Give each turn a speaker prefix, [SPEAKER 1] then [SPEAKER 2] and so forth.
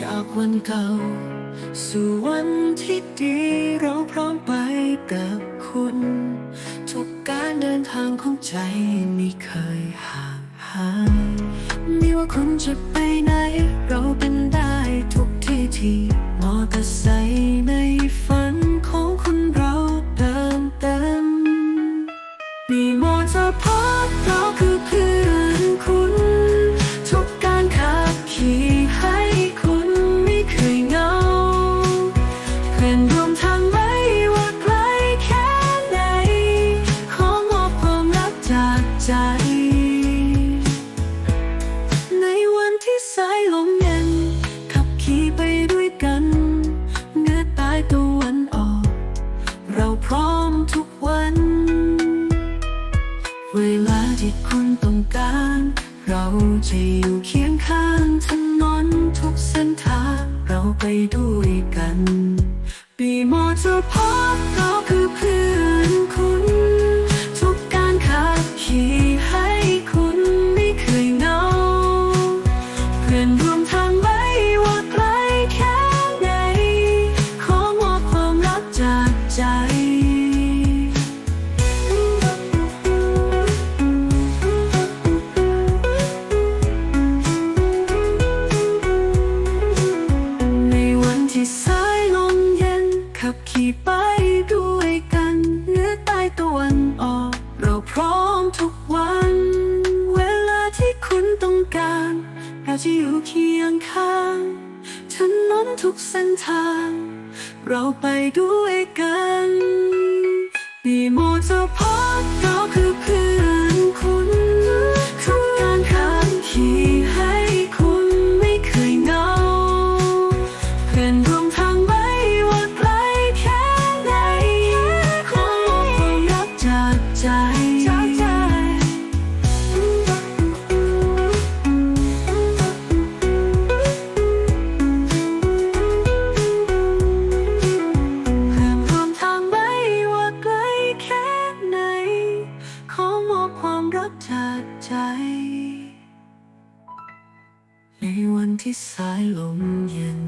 [SPEAKER 1] จากวันเก่า สู่วันที่ดีเราพร้อมไปกับคุณ ทุกการเดินทางของใจไม่เคยห่างหายไม่ว่าคุณจะไปไหน เราเป็นได้ทุกที่ที่มอเตอร์ไซค์ในฝันของคุณเราเติมเต็มมีมอเตอร์พาร์เราคือ ร่วมทางไม่ว่าไกลแค่ไหน ขอมอบความรักจากใจ ในวันที่สายลมเย็น ขับขี่ไปด้วยกันเหนื้อใต้ตะวันออก เราพร้อมทุกวัน เวลาที่คุณต้องการ เราจะอยู่เคียงข้างถนนทุกเส้นทางเราไปด้วยกัน ปีมอเจะอยู่เคียงข้างถนนทุกเส้นทาง เราไปด้วยกันมีโมจะพ ใจ ในวันที่สายลมเย็น